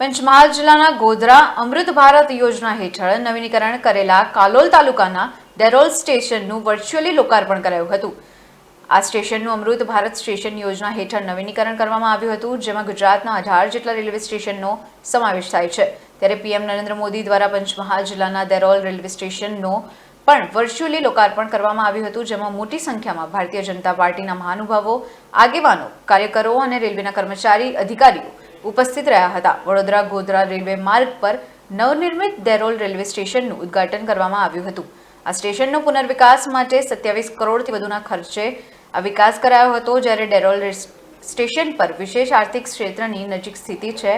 પંચમહાલ જિલ્લાના ગોધરા અમૃત ભારત યોજના હેઠળ નવીનીકરણ કરેલા કાલોલ તાલુકાના ડેરોલ સ્ટેશનનું વર્ચ્યુઅલી લોકાર્પણ કરાયું હતું. આ સ્ટેશનનું અમૃત ભારત સ્ટેશન યોજના હેઠળ નવીનીકરણ કરવામાં આવ્યું હતું, જેમાં ગુજરાતના અઢાર જેટલા રેલવે સ્ટેશનનો સમાવેશ થાય છે. ત્યારે પીએમ નરેન્દ્ર મોદી દ્વારા પંચમહાલ જિલ્લાના દેરોલ રેલવે સ્ટેશનનો પણ વર્ચ્યુઅલી લોકાર્પણ કરવામાં આવ્યું હતું, જેમાં મોટી સંખ્યામાં ભારતીય જનતા પાર્ટીના મહાનુભાવો, આગેવાનો, કાર્યકરો અને રેલવેના કર્મચારી, અધિકારીઓ ઉપસ્થિત રહ્યા હતા. વડોદરા, ગોધરા રેલવે માર્ગ પર નવનિર્મિત દેરોલ રેલવે સ્ટેશનનું ઉદ્ઘાટન કરવામાં આવ્યું હતું. આ સ્ટેશનનો પુનર્વિકાસ માટે સત્યાવીસ કરોડથી વધુના ખર્ચે આ વિકાસ કરાયો હતો, જ્યારે ડેરોલ સ્ટેશન પર વિશેષ આર્થિક ક્ષેત્રની નજીક સ્થિતિ છે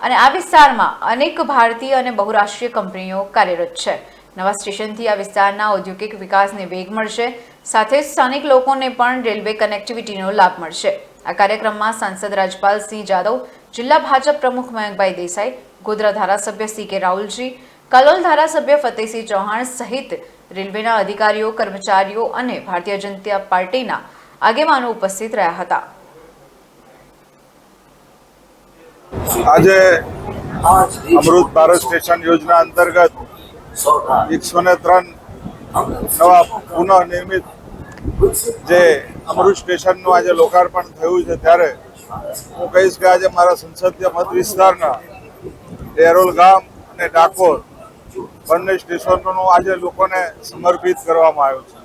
અને આ વિસ્તારમાં અનેક ભારતીય અને બહુરાષ્ટ્રીય કંપનીઓ કાર્યરત છે. નવા સ્ટેશનથી આ વિસ્તારના ઔદ્યોગિક વિકાસને વેગ મળશે, સાથે સ્થાનિક લોકોને પણ રેલવે કનેક્ટિવિટીનો લાભ મળશે. આ કાર્યક્રમમાં સાંસદ રાજપાલસિંહ જાદવ, જિલ્લા ભાજપ પ્રમુખ મયંકભાઈ દેસાઈ, ગોધરા ધારાસભ્ય સી કે રાહુલજી, કલોલ ધારાસભ્ય ફતેહસિંહ ચૌહાણ સહિત રેલવેના અધિકારીઓ, કર્મચારીઓ અને ભારતીય જનતા પાર્ટીના આગેવાનો ઉપસ્થિત રહ્યા હતા. આજે અમૃત ભારત સ્ટેશન યોજના અંતર્ગત એકસો ને ત્રણ નવા પુનઃનિર્મિત જે અમૃત સ્ટેશનનું આજે લોકાર્પણ થયું છે ત્યારે હું કહીશ કે આજે મારા સંસદીય મત વિસ્તારના ડેરોલ ગામ અને ડાકોર બંને સ્ટેશનોનું આજે લોકોને સમર્પિત કરવામાં આવ્યું છે.